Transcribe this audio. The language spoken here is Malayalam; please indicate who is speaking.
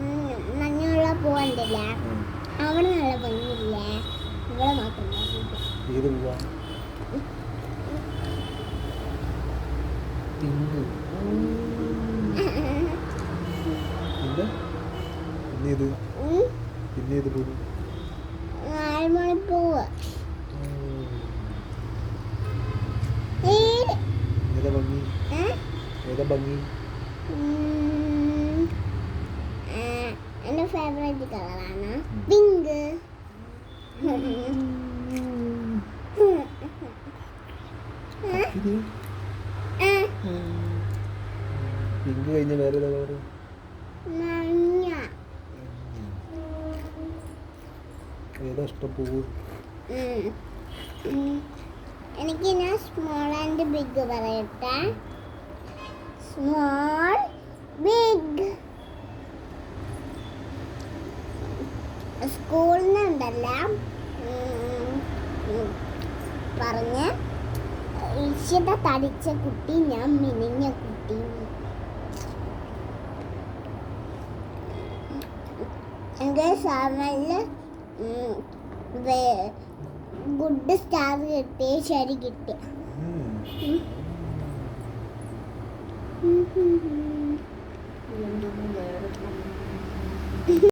Speaker 1: ഉം, മഞ്ഞുള്ള പൂവുണ്ടല്ല
Speaker 2: ഉം.
Speaker 1: അവിടെ നല്ല പൊന്നില്ലേ ഇവിടെ മാത്രം ഭംഗിയില്ല.
Speaker 2: ഏത് പോവാ? പൂ?
Speaker 1: ഏത്?
Speaker 2: ഏതാ ഭംഗി? ഏതാ ഭംഗി
Speaker 1: എന്റെ ഫേവറേറ്റ് കളറാണ്. പിങ്ക്
Speaker 2: പിങ്ക് കഴിഞ്ഞ വേറെ ഏതാ കളറ് ഏതാ ഇഷ്ടം പൂവ്.
Speaker 1: എനിക്ക് ഞാൻ സ്മോൾ ആൻഡ് ബിഗ് പറയട്ടെ സ്മോൾ big. സ്കൂളിൽ നിന്നുണ്ടല്ല പറഞ്ഞ് ഈശ്വര തടിച്ച കുട്ടി ഞാൻ മിനിഞ്ഞ കുട്ടി. എന്റെ സാമനിൽ ഗുഡ് സ്റ്റാർ കിട്ടി ശരി കിട്ടി.
Speaker 3: Ayan naman.